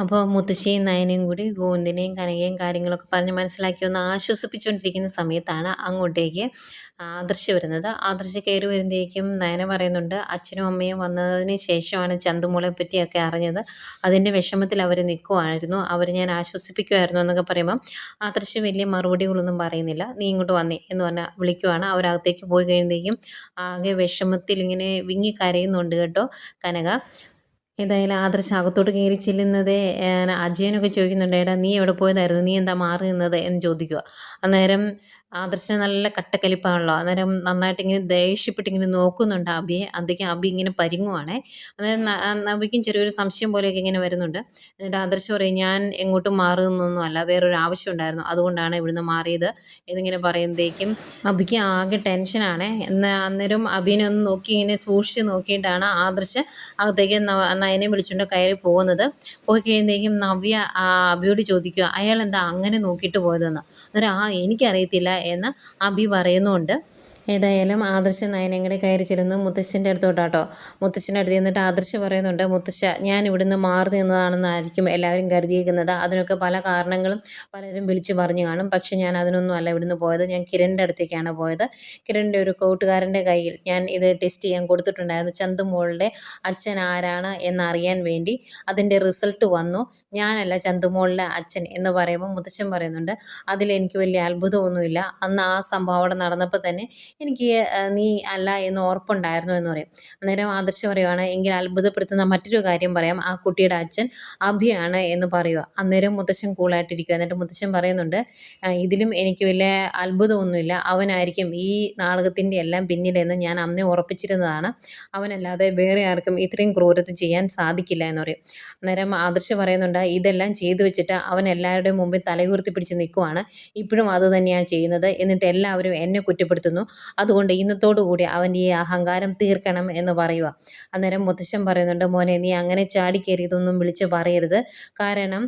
അപ്പോൾ മുത്തശ്ശിയും നയനയും കൂടി ഗോവിന്ദിനെയും കനകയും കാര്യങ്ങളൊക്കെ പറഞ്ഞ് മനസ്സിലാക്കി ഒന്ന് ആശ്വസിപ്പിച്ചുകൊണ്ടിരിക്കുന്ന സമയത്താണ് അങ്ങോട്ടേക്ക് ആദർശ് വരുന്നത്. ആദർശ് കയറി വരുമ്പോഴേക്കും നയന പറയുന്നുണ്ട് അച്ഛനും അമ്മയും വന്നതിന് ശേഷമാണ് ചന്തുമോളെ പറ്റിയൊക്കെ അറിഞ്ഞത്. അതിന്റെ വിഷമത്തിൽ അവർ നിൽക്കുമായിരുന്നു അവർ ഞാൻ ആശ്വസിപ്പിക്കുമായിരുന്നു എന്നൊക്കെ പറയുമ്പം ആദർശ് വലിയ മറുപടികളൊന്നും പറയുന്നില്ല. നീ ഇങ്ങോട്ട് വന്നേ എന്ന് പറഞ്ഞാൽ വിളിക്കുവാണ്. അവരകത്തേക്ക് പോയി കഴിയുമ്പോഴേക്കും ആകെ വിഷമത്തിൽ ഇങ്ങനെ വിങ്ങി കരയുന്നുണ്ട് കേട്ടോ കനക. ഏതായാലും ആദർശ് അകത്തോട്ട് കയറി ചെല്ലുന്നത് അജയനൊക്കെ ചോദിക്കുന്നുണ്ട് എടാ നീ എവിടെ പോയതായിരുന്നു? നീ എന്താ മാറി നിന്നത് എന്ന് ചോദിക്കുക. അന്നേരം ആദർശിന് നല്ല കട്ടക്കലിപ്പാണല്ലോ. അന്നേരം നന്നായിട്ട് ഇങ്ങനെ ദേഷ്യപ്പെട്ട് ഇങ്ങനെ നോക്കുന്നുണ്ട് അബിയെ. അന്തേക്കും അബി ഇങ്ങനെ പരിങ്ങുവാണേ. അന്നേരം അബിക്കും ചെറിയൊരു സംശയം പോലെയൊക്കെ ഇങ്ങനെ വരുന്നുണ്ട്. എന്നിട്ട് ആദർശ് പറയും ഞാൻ എങ്ങോട്ടും മാറുന്നൊന്നും അല്ല വേറൊരു ആവശ്യം ഉണ്ടായിരുന്നു. അതുകൊണ്ടാണ് ഇവിടുന്ന് മാറിയത്. എന്നിങ്ങനെ പറയുമ്പോഴേക്കും അബിക്ക് ആകെ ടെൻഷനാണ്. എന്നാൽ അന്നേരം അബിനെ ഒന്ന് നോക്കി ഇങ്ങനെ സൂക്ഷിച്ച് നോക്കിയിട്ടാണ് ആദർശ് അകത്തേക്ക് നയനെ വിളിച്ചുകൊണ്ട് കയറി പോകുന്നത്. പോയി കഴിയുമ്പോഴേക്കും നവ്യ അബിയോട് ചോദിക്കുക അയാൾ എന്താ അങ്ങനെ നോക്കിയിട്ട് പോയതെന്ന്? അന്നേരം ആ എനിക്കറിയത്തില്ല. എന്ന് അബി പറയുന്നുണ്ട്. ഏതായാലും ആദർശ നയനങ്ങളെ കയറി ചെല്ലുന്നു. മുത്തശ്ശന്റെ അടുത്തോട്ടാട്ടോ. മുത്തശ്ശന്റെ അടുത്ത് ചെന്നിട്ട് ആദർശ പറയുന്നുണ്ട് മുത്തശ്ശ ഞാൻ ഇവിടുന്ന് മാറി നിന്നതാണെന്നായിരിക്കും എല്ലാവരും കരുതിയിരിക്കുന്നത് അതിനൊക്കെ പല കാരണങ്ങളും പലരും വിളിച്ചു പറഞ്ഞു കാണും. പക്ഷെ ഞാൻ അതിനൊന്നും അല്ല ഇവിടുന്ന് പോയത്. ഞാൻ കിരണിന്റെ അടുത്തേക്കാണ് പോയത്. കിരണിന്റെ ഒരു കൂട്ടുകാരന്റെ കയ്യിൽ ഞാൻ ഇത് ടെസ്റ്റ് ചെയ്യാൻ കൊടുത്തിട്ടുണ്ടായിരുന്നു. ചന്തുമോളുടെ അച്ഛൻ ആരാണ് എന്നറിയാൻ വേണ്ടി അതിന്റെ റിസൾട്ട് വന്നു. ഞാനല്ല ചന്തുമോളിലെ അച്ഛൻ എന്ന് പറയുമ്പോൾ മുത്തശ്ശൻ പറയുന്നുണ്ട് അതിലെനിക്ക് വലിയ അത്ഭുതമൊന്നുമില്ല. അന്ന് ആ സംഭവം അവിടെ നടന്നപ്പോൾ തന്നെ എനിക്ക് നീ അല്ല എന്ന് ഉറപ്പുണ്ടായിരുന്നു എന്ന് പറയും. അന്നേരം ആദർശ് പറയുവാണ് എങ്കിൽ അത്ഭുതപ്പെടുത്തുന്ന മറ്റൊരു കാര്യം പറയാം. ആ കുട്ടിയുടെ അച്ഛൻ അഭിയാണ് എന്ന് പറയുക അന്നേരം മുത്തശ്ശൻ കൂളായിട്ടിരിക്കുക എന്നിട്ട് മുത്തശ്ശൻ പറയുന്നുണ്ട് ഇതിലും എനിക്ക് വലിയ അത്ഭുതമൊന്നുമില്ല. അവനായിരിക്കും ഈ നാടകത്തിന്റെ എല്ലാം പിന്നിലെന്ന് ഞാൻ അന്നേ ഉറപ്പിച്ചിരുന്നതാണ്. അവനല്ലാതെ വേറെ ആർക്കും ഇത്രയും ക്രൂരത ചെയ്യാൻ സാധിക്കില്ല എന്ന് പറയും. അന്നേരം ആദർശ് പറയുന്നുണ്ട് ഇതെല്ലാം ചെയ്തു വെച്ചിട്ട് അവൻ എല്ലാവരുടെയും മുമ്പിൽ തലയുയർത്തി പിടിച്ച് നിൽക്കുവാണ്. ഇപ്പോഴും അത് തന്നെയാണ് ചെയ്യുന്നത്. എന്നിട്ട് എല്ലാവരും എന്നെ കുറ്റപ്പെടുത്തുന്നു. അതുകൊണ്ട് ഇന്നത്തോടു കൂടി അവന്റെ ഈ അഹങ്കാരം തീർക്കണം എന്ന് പറയുക. അന്നേരം മുത്തശ്ശൻ പറയുന്നുണ്ട് മോനെ നീ അങ്ങനെ ചാടിക്കയറിയതൊന്നും വിളിച്ച് പറയരുത്. കാരണം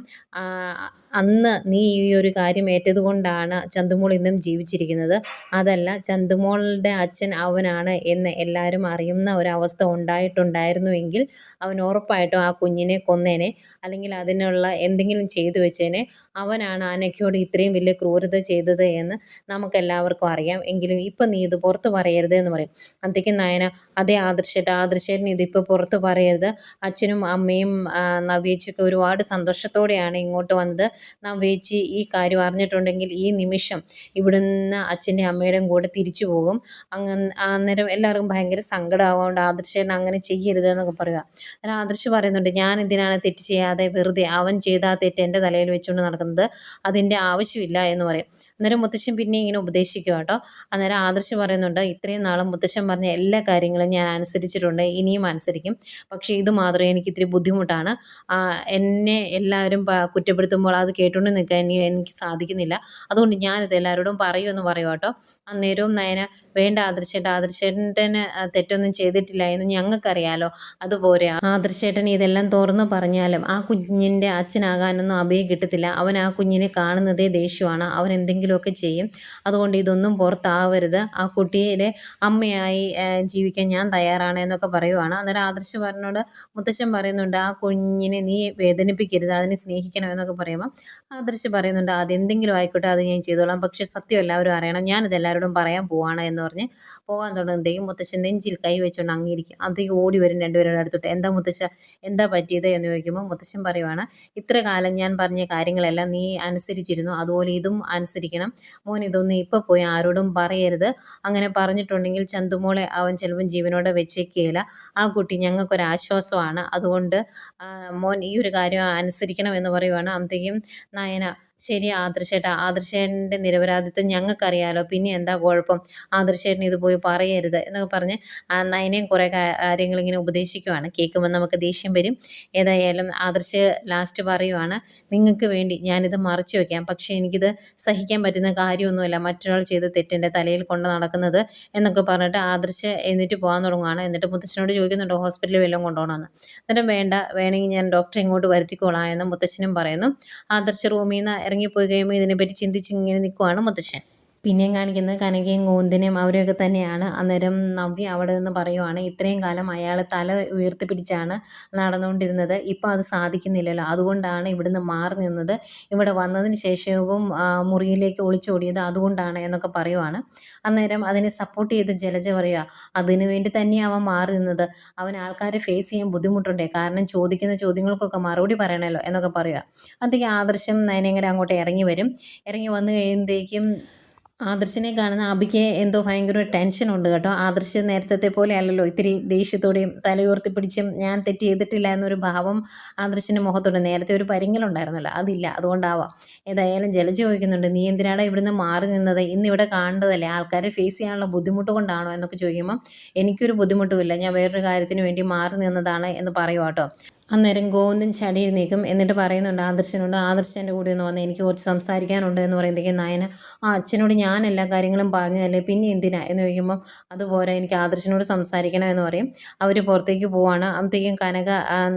അന്ന് നീ ഈ ഒരു കാര്യം ഏറ്റതുകൊണ്ടാണ് ചന്തുമോൾ ഇന്നും ജീവിച്ചിരിക്കുന്നത്. അതല്ല ചന്തുമോളുടെ അച്ഛൻ അവനാണ് എന്ന് എല്ലാവരും അറിയുന്ന ഒരവസ്ഥ ഉണ്ടായിട്ടുണ്ടായിരുന്നുവെങ്കിൽ അവൻ ഉറപ്പായിട്ടും ആ കുഞ്ഞിനെ കൊന്നേനെ. അല്ലെങ്കിൽ അതിനുള്ള എന്തെങ്കിലും ചെയ്തു വെച്ചേനെ. അവനാണ് ആനയ്ക്കോട് ഇത്രയും വലിയ ക്രൂരത ചെയ്തത് എന്ന് നമുക്കെല്ലാവർക്കും അറിയാം. എങ്കിലും ഇപ്പം നീ ഇത് പുറത്ത് പറയരുത് എന്ന് പറയും. അന്തിക്ക് നയന അതേ ആദർശേട്ട ആദർശേട്ടൻ ഇതിപ്പോൾ പുറത്ത് പറയരുത്. അച്ഛനും അമ്മയും നവ്യേച്ചിയൊക്കെ ഒരുപാട് സന്തോഷത്തോടെയാണ് ഇങ്ങോട്ട് വന്നത്. നവ്യേച്ചി ഈ കാര്യം അറിഞ്ഞിട്ടുണ്ടെങ്കിൽ ഈ നിമിഷം ഇവിടുന്ന് അച്ഛന്റെയും അമ്മയുടെയും കൂടെ തിരിച്ചു പോകും. അങ്ങനെ അന്നേരം എല്ലാവർക്കും ഭയങ്കര സങ്കടമാവുകൊണ്ട് ആദർശേട്ടൻ അങ്ങനെ ചെയ്യരുത് എന്നൊക്കെ പറയുക. അങ്ങനെ ആദർശ് പറയുന്നുണ്ട് ഞാൻ എന്തിനാണ് തെറ്റ് ചെയ്യാതെ വെറുതെ അവൻ ചെയ്ത തെറ്റ് എന്റെ തലയിൽ വെച്ചുകൊണ്ട് നടക്കുന്നത്? അതിന്റെ ആവശ്യമില്ല എന്ന് പറയും. അന്നേരം മുത്തശ്ശൻ പിന്നെ ഇങ്ങനെ ഉപദേശിക്കുക കേട്ടോ. അന്നേരം ആദർശ് പറയുന്നുണ്ട് ഇത്രയും നാളും മുത്തശ്ശൻ പറഞ്ഞ എല്ലാ കാര്യങ്ങളും ഞാൻ അനുസരിച്ചിട്ടുണ്ട് ഇനിയും അനുസരിക്കും. പക്ഷേ ഇത് മാത്രമേ എനിക്ക് ഇത്തിരി ബുദ്ധിമുട്ടാണ്. എന്നെ എല്ലാവരും കുറ്റപ്പെടുത്തുമ്പോൾ അത് കേട്ടുകൊണ്ട് നിൽക്കാൻ എനിക്ക് സാധിക്കുന്നില്ല. അതുകൊണ്ട് ഞാനിത് എല്ലാവരോടും പറയുമെന്ന് പറയും കേട്ടോ. അന്നേരവും നയന വേണ്ട ആദർശേട്ടൻ ആദർശേട്ടന് തെറ്റൊന്നും ചെയ്തിട്ടില്ല എന്ന് ഞങ്ങൾക്കറിയാലോ. അതുപോലെ ആദർശേട്ടൻ ഇതെല്ലാം തുറന്നു പറഞ്ഞാലും ആ കുഞ്ഞിന്റെ അച്ഛനാകാനൊന്നും അഭയം കിട്ടത്തില്ല. അവൻ ആ കുഞ്ഞിനെ കാണുന്നതേ ദേഷ്യമാണ്. അവൻ എന്തെങ്കിലുമൊക്കെ ചെയ്യും. അതുകൊണ്ട് ഇതൊന്നും പുറത്താവരുത്. ആ കുട്ടിയുടെ അമ്മയായി ജീവിക്കാൻ ഞാൻ തയ്യാറാണ് എന്നൊക്കെ പറയുവാണ്. അന്നേരം ആദർശ് പറഞ്ഞോട് മുത്തശ്ശൻ പറയുന്നുണ്ട് ആ കുഞ്ഞിനെ നീ വേദനിപ്പിക്കരുത് അതിനെ സ്നേഹിക്കണം എന്നൊക്കെ പറയുമ്പോൾ ആദർശ് പറയുന്നുണ്ട് അതെന്തെങ്കിലും ആയിക്കോട്ടെ അത് ഞാൻ ചെയ്തോളാം. പക്ഷെ സത്യം എല്ലാവരും അറിയണം. ഞാനിത് എല്ലാവരോടും പറയാൻ പോവാണ് എന്ന് പറഞ്ഞ് പോകാൻ തുടങ്ങുമ്പോഴത്തേക്കും മുത്തശ്ശൻ നെഞ്ചിൽ കൈ വെച്ചുകൊണ്ട് അങ്ങിരിക്കും. അന്തേക്ക് ഓടി വരും രണ്ടുപേരുടെ അടുത്തോട്ട്. എന്താ മുത്തശ്ശ? എന്താ പറ്റിയത്? എന്ന് ചോദിക്കുമ്പോൾ മുത്തശ്ശൻ പറയുവാണ് ഇത്ര കാലം ഞാൻ പറഞ്ഞ കാര്യങ്ങളെല്ലാം നീ അനുസരിച്ചിരുന്നു. അതുപോലെ ഇതും അനുസരിക്കണം. മോൻ ഇതൊന്നും ഇപ്പോൾ പോയി ആരോടും പറയരുത്. അങ്ങനെ പറഞ്ഞിട്ടുണ്ടെങ്കിൽ ചന്തുമോളെ അവൻ ചിലപ്പം ജീവനോടെ വെച്ചേക്കുകയില്ല ആ കുട്ടി ഞങ്ങൾക്കൊരാശ്വാസമാണ്. അതുകൊണ്ട് മോൻ ഈ ഒരു കാര്യം അനുസരിക്കണം എന്ന് പറയുവാണ്. അന്നത്തേക്കും നയന ശരി ആദർശേട്ടാ. ആദർശേട്ടന്റെ നിരപരാധിത്വം ഞങ്ങൾക്കറിയാലോ. പിന്നെ എന്താ കുഴപ്പം? ആദർശേട്ടൻ ഇത് പോയി പറയരുത് എന്നൊക്കെ പറഞ്ഞ് നയനയും കുറേ കാര്യങ്ങൾ ഇങ്ങനെ ഉപദേശിക്കുവാണ്. കേൾക്കുമ്പോൾ നമുക്ക് ദേഷ്യം വരും. ഏതായാലും ആദർശ് ലാസ്റ്റ് പറയുവാണ് നിങ്ങൾക്ക് വേണ്ടി ഞാനിത് മറച്ചു വയ്ക്കാം പക്ഷേ എനിക്കിത് സഹിക്കാൻ പറ്റുന്ന കാര്യമൊന്നുമല്ല. മറ്റൊരാൾ ചെയ്ത് തെറ്റിന്റെ തലയിൽ കൊണ്ട് നടക്കുന്നത് എന്നൊക്കെ പറഞ്ഞിട്ട് ആദർശ് എന്നിട്ട് പോകാൻ തുടങ്ങുകയാണ് എന്നിട്ട് മുത്തശ്ശനോട് ചോദിക്കുന്നുണ്ട് ഹോസ്പിറ്റലിൽ വല്ലതും കൊണ്ടുപോകണമെന്ന്? എന്നിട്ട് വേണ്ട വേണമെങ്കിൽ ഞാൻ ഡോക്ടറെ ഇങ്ങോട്ട് വരുത്തിക്കോളാം എന്ന് മുത്തശ്ശനും പറയുന്നു. ആദർശ് റൂമിൽ നിന്ന് ഇറങ്ങിപ്പോയി കഴിയുമ്പോൾ ഇതിനെപ്പറ്റി ചിന്തിച്ച് ഇങ്ങനെ നിൽക്കുവാണ് മുത്തശ്ശൻ. പിന്നെയും കാണിക്കുന്നത് കനകയും കൂന്തനും അവരെയൊക്കെ തന്നെയാണ്. അന്നേരം നവ്യ അവിടെ നിന്ന് പറയുവാണ് ഇത്രയും കാലം അയാൾ തല ഉയർത്തിപ്പിടിച്ചാണ് നടന്നുകൊണ്ടിരുന്നത്. ഇപ്പം അത് സാധിക്കുന്നില്ലല്ലോ. അതുകൊണ്ടാണ് ഇവിടുന്ന് മാറി നിന്നത്. ഇവിടെ വന്നതിന് ശേഷവും മുറിയിലേക്ക് ഒളിച്ചോടിയത് അതുകൊണ്ടാണ് എന്നൊക്കെ പറയുവാണ്. അന്നേരം അതിനെ സപ്പോർട്ട് ചെയ്ത് ജലജ പറയുക അതിനു വേണ്ടി തന്നെയാണ് അവൻ മാറി നിന്നത്. അവൻ ആൾക്കാരെ ഫേസ് ചെയ്യാൻ ബുദ്ധിമുട്ടുണ്ടേ. കാരണം ചോദിക്കുന്ന ചോദ്യങ്ങൾക്കൊക്കെ മറുപടി പറയണമല്ലോ എന്നൊക്കെ പറയുക അതൊക്കെ ആദർശം നയനങ്ങടെ അങ്ങോട്ട് ഇറങ്ങി വരും. ഇറങ്ങി വന്നു കഴിയുമ്പോഴത്തേക്കും ആദർശിനെ കാണുന്ന അബിക്ക് എന്തോ ഭയങ്കര ടെൻഷൻ ഉണ്ട് കേട്ടോ. ആദർശ് നേരത്തെ പോലെ അല്ലല്ലോ ഇത്തിരി ദേഷ്യത്തോടെയും തലയുയർത്തി പിടിച്ചും ഞാൻ തെറ്റ് ചെയ്തിട്ടില്ല എന്നൊരു ഭാവം ആദർശിന്റെ മുഖത്തുണ്ട്. നേരത്തെ ഒരു പരിങ്ങലുണ്ടായിരുന്നല്ലോ അതില്ല അതുകൊണ്ടാവാം. ഏതായാലും ജലജ ചോദിക്കുന്നുണ്ട് നീ എന്തിനാണ് ഇവിടുന്ന് മാറി നിന്നത്? ഇന്ന് ഇവിടെ കാണേണ്ടതല്ലേ ആൾക്കാരെ ഫേസ് ചെയ്യാനുള്ള ബുദ്ധിമുട്ട് കൊണ്ടാണോ? എന്നൊക്കെ ചോദിക്കുമ്പം എനിക്കൊരു ബുദ്ധിമുട്ടുമില്ല. ഞാൻ വേറൊരു കാര്യത്തിന് വേണ്ടി മാറി നിന്നതാണ് എന്ന് പറയുമോ കേട്ടോ. അന്നേരം ഗോവിന്ദൻ ചടിയിൽ നീക്കും എന്നിട്ട് പറയുന്നുണ്ട് ആദർശനോട് ആദർശന്റെ കൂടെ ഒന്ന് വന്ന് എനിക്ക് കുറച്ച് സംസാരിക്കാനുണ്ട് എന്ന് പറയുമ്പോഴത്തേക്കും നായന ആ അച്ഛനോട് ഞാൻ എല്ലാ കാര്യങ്ങളും പറഞ്ഞതല്ലേ പിന്നെ എന്തിനാ? എന്ന് ചോദിക്കുമ്പം അതുപോലെ എനിക്ക് ആദർശനോട് സംസാരിക്കണം എന്ന് പറയും. അവർ പുറത്തേക്ക് പോവാണ്. അന്നത്തേക്കും കനക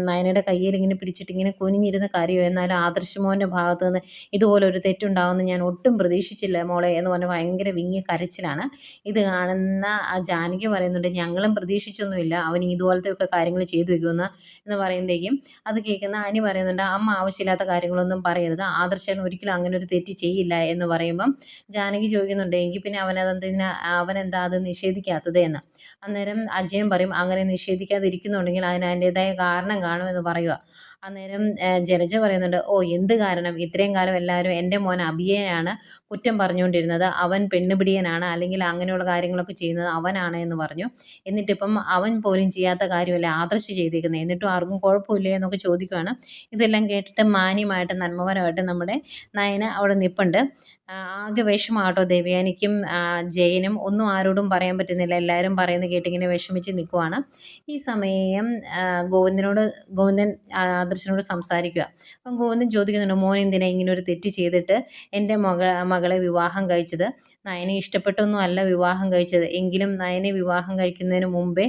നയനയുടെ കയ്യിൽ ഇങ്ങനെ പിടിച്ചിട്ട് ഇങ്ങനെ കുനിഞ്ഞിരുന്ന കാര്യമോ എന്നാലും ആദർശമോന്റെ ഭാഗത്ത് നിന്ന് ഇതുപോലെ ഒരു തെറ്റുണ്ടാവുമെന്ന് ഞാൻ ഒട്ടും പ്രതീക്ഷിച്ചില്ല മോളെ എന്ന് പറഞ്ഞ് ഭയങ്കര വിങ്ങി കരച്ചിലാണ്. ഇത് കാണുന്ന ആ ജാനകി പറയുന്നുണ്ട് ഞങ്ങളും പ്രതീക്ഷിച്ചൊന്നുമില്ല അവൻ ഇതുപോലത്തെ ഒക്കെ കാര്യങ്ങൾ ചെയ്തു വെക്കുമെന്ന് എന്ന് പറയുമ്പോഴേക്കും അത് കേൾക്കുന്ന അനി പറയുന്നുണ്ട് അമ്മ ആവശ്യമില്ലാത്ത കാര്യങ്ങളൊന്നും പറയരുത്. ആദർശൻ ഒരിക്കലും അങ്ങനെ ഒരു തെറ്റ് ചെയ്യില്ല എന്ന് പറയുമ്പം ജാനകി ചോദിക്കുന്നുണ്ട് എങ്കിൽ പിന്നെ അവനതെന്തിനാ അവനെന്താ അത് നിഷേധിക്കാത്തത് എന്ന്. അന്നേരം അജയൻ പറയും അങ്ങനെ നിഷേധിക്കാതിരിക്കുന്നുണ്ടെങ്കിൽ അതിന് അതിന്റെതായ കാരണം കാണുമെന്ന് പറയുക അന്നേരം ജലജ പറയുന്നുണ്ട് ഓ എന്ത് കാരണം? ഇത്രയും കാലം എല്ലാവരും എന്റെ മോൻ അഭിയനാണ് കുറ്റം പറഞ്ഞുകൊണ്ടിരുന്നത്. അവൻ പെണ്ണുപിടിയനാണ് അല്ലെങ്കിൽ അങ്ങനെയുള്ള കാര്യങ്ങളൊക്കെ ചെയ്യുന്നത് അവനാണ് എന്ന് പറഞ്ഞു. എന്നിട്ടിപ്പം അവൻ പോലും ചെയ്യാത്ത കാര്യമല്ല ആദർശ് ചെയ്തിരിക്കുന്നത് എന്നിട്ടും ആർക്കും കുഴപ്പമില്ല എന്നൊക്കെ ചോദിക്കുകയാണ് ഇതെല്ലാം കേട്ടിട്ട് മാന്യമായിട്ട് നന്മപരമായിട്ട് നമ്മുടെ നയന അവിടെ നിൽപ്പുണ്ട് ആകെ വിഷമാട്ടോ ദേവയാനിക്കും ജയനും ഒന്നും ആരോടും പറയാൻ പറ്റുന്നില്ല. എല്ലാവരും പറയുന്നത് കേട്ടിങ്ങനെ വിഷമിച്ച് നിൽക്കുവാണ് ഈ സമയം ഗോവിന്ദനോട് ഗോവിന്ദൻ ആദർശനോട് സംസാരിക്കുക. അപ്പം ഗോവിന്ദൻ ചോദിക്കുന്നുണ്ട് മോൻ എന്തിനാ ഇങ്ങനെ ഒരു തെറ്റ് ചെയ്തിട്ട് എന്റെ മക മകളെ വിവാഹം കഴിച്ചത്? നയനെ ഇഷ്ടപ്പെട്ടൊന്നും അല്ല വിവാഹം കഴിച്ചത്. എങ്കിലും നയനെ വിവാഹം കഴിക്കുന്നതിന് മുമ്പേ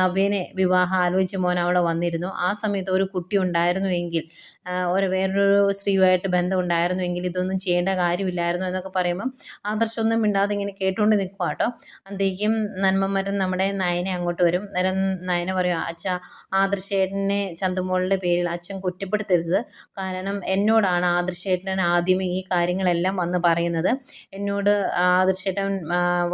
നവ്യനെ വിവാഹം ആലോചിച്ച് മോൻ അവിടെ വന്നിരുന്നു. ആ സമയത്ത് ഒരു കുട്ടി ഉണ്ടായിരുന്നുവെങ്കിൽ ഒരു വേറൊരു സ്ത്രീയുമായിട്ട് ബന്ധം ഉണ്ടായിരുന്നുവെങ്കിൽ ഇതൊന്നും ചെയ്യേണ്ട കാര്യമില്ലായിരുന്നു എന്നൊക്കെ പറയുമ്പം ആദർശമൊന്നും മിണ്ടാതെ ഇങ്ങനെ കേട്ടുകൊണ്ട് നിൽക്കുക കേട്ടോ അന്തേക്കും നന്മമരം നമ്മുടെ നയനെ അങ്ങോട്ട് വരും. നേരം നയന പറയും അച്ഛ ആദർശേട്ടനെ ചന്തുമോളുടെ പേരിൽ അച്ഛൻ കുറ്റപ്പെടുത്തരുത്. കാരണം എന്നോടാണ് ആദർശേട്ടൻ ആദ്യമേ ഈ കാര്യങ്ങളെല്ലാം വന്ന് പറയുന്നത്. എന്നോട് ആദർശേട്ടൻ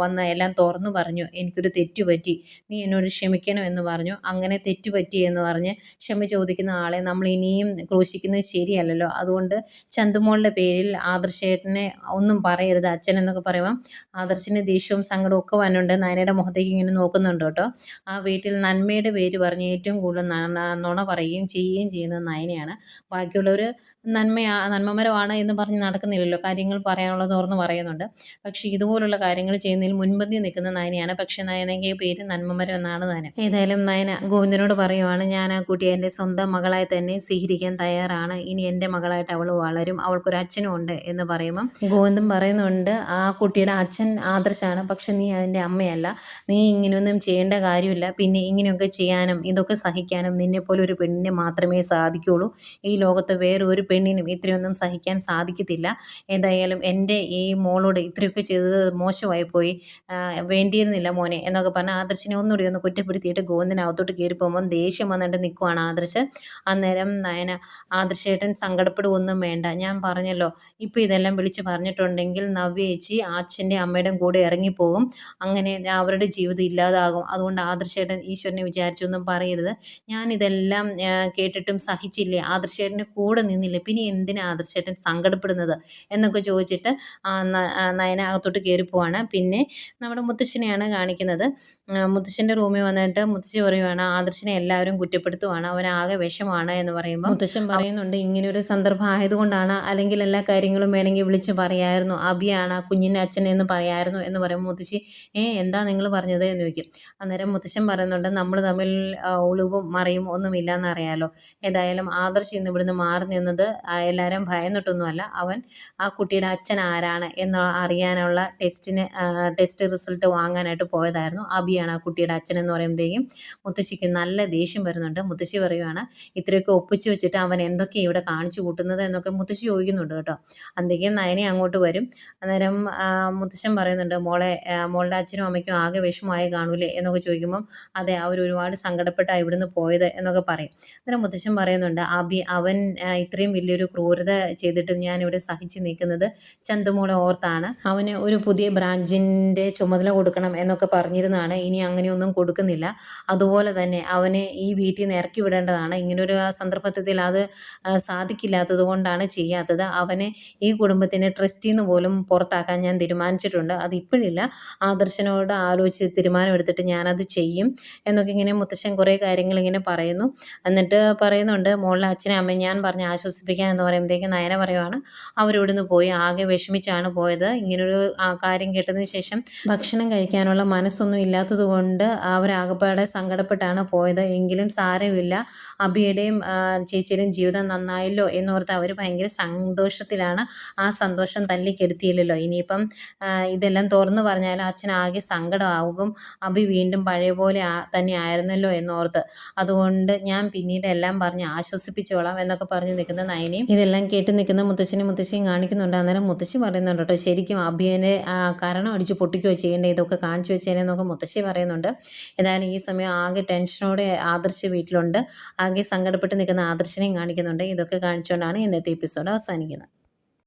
വന്ന് എല്ലാം തുറന്നു പറഞ്ഞു. എനിക്കൊരു തെറ്റുപറ്റി നീ എന്നോട് ക്ഷമിക്കണം എന്ന് പറഞ്ഞു. അങ്ങനെ തെറ്റുപറ്റി എന്ന് പറഞ്ഞ് ക്ഷമ ചോദിക്കുന്ന ആളെ നമ്മൾ ഇനിയും ക്രൂശിക്കുന്നത് ശരിയല്ലല്ലോ. അതുകൊണ്ട് ചന്തുമോളുടെ പേരിൽ ആദർശേട്ടനെ ഒന്നും പറയരുത് അച്ഛൻ എന്നൊക്കെ പറയുമ്പം ആദർശിന് ദേഷ്യവും സങ്കടവും ഒക്കെ വന്നുണ്ട് നയനയുടെ മുഖത്തേക്ക് ഇങ്ങനെ നോക്കുന്നുണ്ട് കേട്ടോ. ആ വീട്ടിൽ നന്മയുടെ പേര് പറഞ്ഞ് ഏറ്റവും കൂടുതൽ നുണ പറയുകയും ചെയ്യുകയും ചെയ്യുന്നത് നയനയാണ്. ബാക്കിയുള്ളവർ നന്മയാ നന്മമരമാണ് എന്ന് പറഞ്ഞ് നടക്കുന്നില്ലല്ലോ. കാര്യങ്ങൾ പറയാനുള്ളത് തുറന്ന് പറയുന്നുണ്ട്. പക്ഷേ ഇതുപോലുള്ള കാര്യങ്ങൾ ചെയ്യുന്നതിൽ മുൻപന്തി നിൽക്കുന്ന നയനയാണ്. പക്ഷേ നയനയ്ക്ക് പേര് നന്മമരം എന്നാണ് നയന. ഏതായാലും നയന ഗോവിന്ദനോട് പറയുവാണ് ഞാൻ ആ കുട്ടിയെ എന്റെ സ്വന്തം മകളായി തന്നെ സ്വീകരിക്കാൻ തയ്യാറാണ്. ഇനി എന്റെ മകളായിട്ട് അവൾ വളരും. അവൾക്കൊരു അച്ഛനും ഉണ്ട് എന്ന് പറയുമ്പം ഗോവിന്ദൻ പറയുന്നുണ്ട് ആ കുട്ടിയുടെ അച്ഛൻ ആദർശാണ്. പക്ഷെ നീ അതിന്റെ അമ്മയല്ല. നീ ഇങ്ങനെയൊന്നും ചെയ്യേണ്ട കാര്യമില്ല. പിന്നെ ഇങ്ങനെയൊക്കെ ചെയ്യാനും ഇതൊക്കെ സഹിക്കാനും നിന്നെപ്പോലെ ഒരു പെണ്ണിനെ മാത്രമേ സാധിക്കുകയുള്ളൂ ഈ ലോകത്ത് വേറെ ഒരു പെണ്ണിനും ഇത്രയൊന്നും സഹിക്കാൻ സാധിക്കത്തില്ല. എന്തായാലും എന്റെ ഈ മോളോട് ഇത്രയൊക്കെ ചെയ്തത് മോശമായി പോയി. വേണ്ടിയിരുന്നില്ല മോനെ എന്നൊക്കെ പറഞ്ഞ് ആദർശിനെ ഒന്നുകൂടി ഒന്ന് കുറ്റപ്പെടുത്തിയിട്ട് ഗോവിന്ദനകത്തോട്ട് കയറി പോകുമ്പം ദേഷ്യം വന്നിട്ട് നിൽക്കുവാണ് ആദർശ്. അന്നേരം നയന ആദർശേട്ടൻ സങ്കടപ്പെടുകയൊന്നും വേണ്ട. ഞാൻ പറഞ്ഞല്ലോ ഇപ്പോൾ ഇതെല്ലാം വിളിച്ച് പറഞ്ഞിട്ടുണ്ടെങ്കിൽ നവ്യ ചേച്ചി അച്ഛന്റെ അമ്മയുടെയും കൂടെ ഇറങ്ങിപ്പോകും. അങ്ങനെ അവരുടെ ജീവിതം ഇല്ലാതാകും. അതുകൊണ്ട് ആദർശേട്ടൻ ഈശ്വരനെ വിചാരിച്ചൊന്നും പറയരുത്. ഞാനിതെല്ലാം കേട്ടിട്ടും സഹിച്ചില്ലേ? ആദർശേട്ടന്റെ കൂടെ നിന്നില്ലേ? പിന്നെ എന്തിനാ ആദർശേട്ടൻ സങ്കടപ്പെടുന്നത് എന്നൊക്കെ ചോദിച്ചിട്ട് നയന അകത്തോട്ട് കയറി പോവാണ്. പിന്നെ നമ്മുടെ മുത്തശ്ശനെയാണ് കാണിക്കുന്നത്. മുത്തശ്ശന്റെ റൂമിൽ വന്നിട്ട് മുത്തശ്ശി പറയുവാണ് ആദർശനെ എല്ലാവരും കുറ്റപ്പെടുത്തുവാണ്. അവൻ ആകെ വിഷമാണ് എന്ന് പറയുമ്പോൾ മുത്തശ്ശൻ പറയുന്നുണ്ട് ഇങ്ങനെ ഒരു സന്ദർഭം ആയതുകൊണ്ടാണ് അല്ലെങ്കിൽ എല്ലാ കാര്യങ്ങളും വേണമെങ്കിൽ വിളിച്ച് പറയായിരുന്നു. അബിയാണ് ആ കുഞ്ഞിന്റെ അച്ഛൻ എന്ന് പറയായിരുന്നു എന്ന് പറയുമ്പോൾ മുത്തശ്ശി ഏ എന്താ നിങ്ങൾ പറഞ്ഞത്? എന്ന് ചോദിക്കും. അന്നേരം മുത്തശ്ശൻ പറയുന്നുണ്ട് നമ്മൾ തമ്മിൽ ഒളിവും മറയും ഒന്നുമില്ല എന്നറിയാലോ ഏതായാലും ആദർശ് ഇന്ന് ഇവിടുന്ന് മാറി നിന്നത് എല്ലാവരും ഭയന്നിട്ടൊന്നുമല്ല. അവൻ ആ കുട്ടിയുടെ അച്ഛൻ ആരാണ് എന്ന് അറിയാനുള്ള ടെസ്റ്റിന് ടെസ്റ്റ് റിസൾട്ട് വാങ്ങാനായിട്ട് പോയതായിരുന്നു. അബിയാണ് ആ കുട്ടിയുടെ അച്ഛൻ എന്ന് പറയുമ്പോഴത്തേക്കും മുത്തശ്ശിക്ക് നല്ല ദേഷ്യം വരുന്നുണ്ട്. മുത്തശ്ശി പറയുവാണ് ഇത്രയൊക്കെ ഒപ്പിച്ച് വെച്ചിട്ട് അവൻ എന്തൊക്കെ ഇവിടെ കാണിച്ചു കൂട്ടുന്നത്? എന്നൊക്കെ മുത്തശ്ശി ചോദിക്കുന്നുണ്ട് കേട്ടോ. അന്തേക്കും നയനെ അങ്ങോട്ട് വരും. അന്നേരം മുത്തശ്ശൻ പറയുന്നുണ്ട് മോളെ മോളുടെ അച്ഛനും അമ്മയ്ക്കും ആകെ വിഷമമായി കാണൂലേ? എന്നൊക്കെ ചോദിക്കുമ്പം അതെ അവർ ഒരുപാട് സങ്കടപ്പെട്ടാണ് ഇവിടുന്ന് പോയത് എന്നൊക്കെ പറയും. അന്നേരം മുത്തശ്ശൻ പറയുന്നുണ്ട് അബി അവൻ ഇത്രയും വലിയൊരു ക്രൂരത ചെയ്തിട്ടും ഞാൻ ഇവിടെ സഹിച്ച് നിൽക്കുന്നത് ചന്തുമോളെ ഓർത്താണ്. അവന് ഒരു പുതിയ ബ്രാഞ്ചിന്റെ ചുമതല കൊടുക്കണം എന്നൊക്കെ പറഞ്ഞിരുന്നതാണ്. ഇനി അങ്ങനെയൊന്നും കൊടുക്കുന്നില്ല. അതുപോലെ തന്നെ അവനെ ഈ വീട്ടിൽ നിന്ന് ഇറക്കി വിടേണ്ടതാണ്. ഇങ്ങനൊരു സന്ദർഭത്തിൽ അത് സാധിക്കില്ലാത്തത് കൊണ്ടാണ് ചെയ്യാത്തത്. അവനെ ഈ കുടുംബത്തിന്റെ ട്രസ്റ്റിൽ നിന്ന് പോലും പുറത്താക്കാൻ ഞാൻ തീരുമാനിച്ചിട്ടുണ്ട്. അത് ഇപ്പോഴില്ല. ആദർശനോട് ആലോചിച്ച് തീരുമാനമെടുത്തിട്ട് ഞാനത് ചെയ്യും എന്നൊക്കെ ഇങ്ങനെ മുത്തശ്ശൻ കുറേ കാര്യങ്ങൾ ഇങ്ങനെ പറയുന്നു. എന്നിട്ട് പറയുന്നുണ്ട് മോളിലെ അച്ഛനെ അമ്മയും ഞാൻ പറഞ്ഞ് ആശ്വസിപ്പിക്കാം എന്ന് പറയുമ്പോഴത്തേക്ക് നയന പറയുവാണ് അവരിവിടുന്ന് പോയി ആകെ വിഷമിച്ചാണ് പോയത്. ഇങ്ങനൊരു കാര്യം കേട്ടതിന് ശേഷം ഭക്ഷണം കഴിക്കാനുള്ള മനസ്സൊന്നും ഇല്ലാത്തത് കൊണ്ട് അവരാകപ്പാടെ സങ്കടപ്പെട്ടാണ് പോയത്. എങ്കിലും സാരമില്ല. അബിയുടെയും ചേച്ചിയുടെയും ജീവിതം നന്നായല്ലോ എന്നോർത്ത് അവർ ഭയങ്കര സന്തോഷത്തിലാണ് ആ സന്തോഷം തല്ലിക്കെടുത്തിയില്ലല്ലോ ഇനിയിപ്പം ഇതെല്ലാം തുറന്നു പറഞ്ഞാൽ അച്ഛൻ ആകെ സങ്കടമാകും. അബി വീണ്ടും പഴയ പോലെ തന്നെ ആയിരുന്നല്ലോ എന്നോർത്ത് അതുകൊണ്ട് ഞാൻ പിന്നീട് എല്ലാം പറഞ്ഞ് ആശ്വസിപ്പിച്ചോളാം എന്നൊക്കെ പറഞ്ഞ് നിൽക്കുന്ന നയനയും ഇതെല്ലാം കേട്ട് നിൽക്കുന്ന മുത്തശ്ശനും മുത്തശ്ശിയും കാണിക്കുന്നുണ്ട്. അന്നേരം മുത്തശ്ശി പറയുന്നുണ്ട് കേട്ടോ ശരിക്കും അഭിയനെ കാരണം അടിച്ച് പൊട്ടിക്കുകയോ ചെയ്യേണ്ടത് ഇതൊക്കെ കാണിച്ചു വെച്ചേനെന്നൊക്കെ മുത്തശ്ശി പറയുന്നുണ്ട്. ഏതായാലും ഈ സമയം ആകെ ടെൻഷനോടെ ആദർശ് വീട്ടിലുണ്ട്. ആകെ സങ്കടപ്പെട്ട് നിൽക്കുന്ന ആദർശനെയും കാണിക്കുന്നുണ്ട്. ഇതൊക്കെ കാണിച്ചുകൊണ്ടാണ് ഇന്നത്തെ എപ്പിസോഡ് അവസാനിക്കുന്നത്.